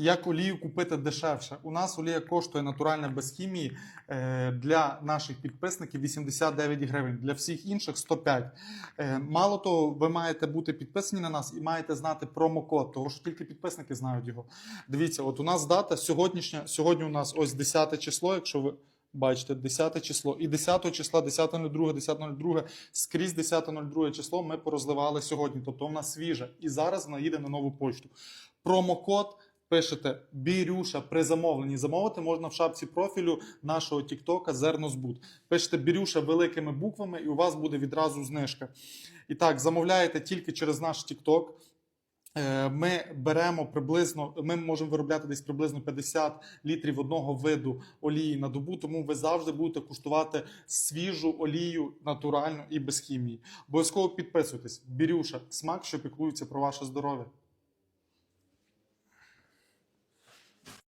Як олію купити дешевше? У нас олія коштує натуральна без хімії е, для наших підписників 89 гривень, для всіх інших 105. Е, Мало того, ви маєте бути підписані на нас і маєте знати промокод, тому що тільки підписники знають його. Дивіться, от у нас дата сьогоднішня. Сьогодні у нас ось 10 число, якщо ви. Бачите, 10 число. І 10 числа, 10.02, 10.02, скрізь 10.02 число ми порозливали сьогодні. Тобто вона свіжа. І зараз вона їде на нову почту. Промокод пишете Бірюша при замовленні. Замовити можна в шапці профілю нашого Тіктока Зернозбут. Пишете Бірюша великими буквами, і у вас буде відразу знижка. І так, замовляєте тільки через наш Тікток. Е, Ми беремо приблизно, ми можемо виробляти десь приблизно 50 літрів одного виду олії на добу, тому ви завжди будете куштувати свіжу олію натуральну і без хімії. Обов'язково підписуйтесь. Бірюша, смак, що піклується про ваше здоров'я.